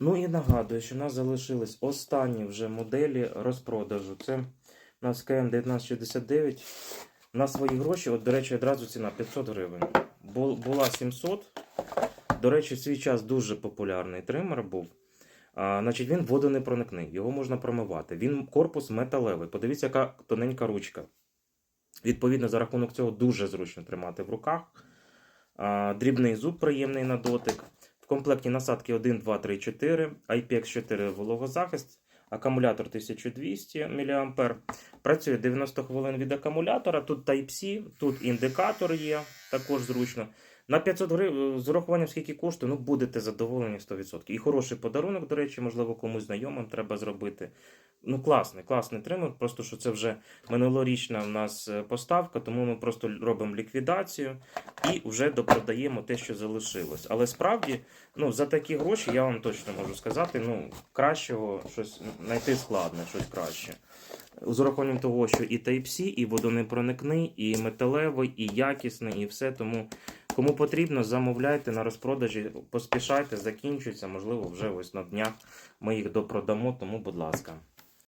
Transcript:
Ну і нагадую, що в нас залишились останні вже моделі розпродажу. Це у нас КМ 1969. На свої гроші, от, до речі, одразу ціна 500 гривень. Була 700. До речі, в свій час дуже популярний тример був. А, значить, він водонепроникний, його можна промивати. Він корпус металевий. Подивіться, яка тоненька ручка. Відповідно, за рахунок цього дуже зручно тримати в руках. А, дрібний зуб приємний на дотик. В комплекті насадки 1, 2, 3, 4, IPX4 вологозахист, акумулятор 1200 мА. Працює 90 хвилин від акумулятора. Тут Type-C, тут індикатор є, також зручно. На 500 гривень з урахуванням скільки коштує, ну будете задоволені 100%. І хороший подарунок, до речі, можливо, комусь знайомим треба зробити. Ну, класний, класний тример. Просто що це вже минулорічна в нас е, поставка, тому ми просто робимо ліквідацію і вже допродаємо те, що залишилось. Але справді, ну, за такі гроші я вам точно можу сказати, ну, кращого щось знайти складно, щось краще. З урахуванням того, що і Type-C, і водонепроникний, і металевий, і якісний, і все. Тому кому потрібно, замовляйте на розпродажі, поспішайте, закінчується. Можливо, вже ось на днях ми їх допродамо, тому, будь ласка.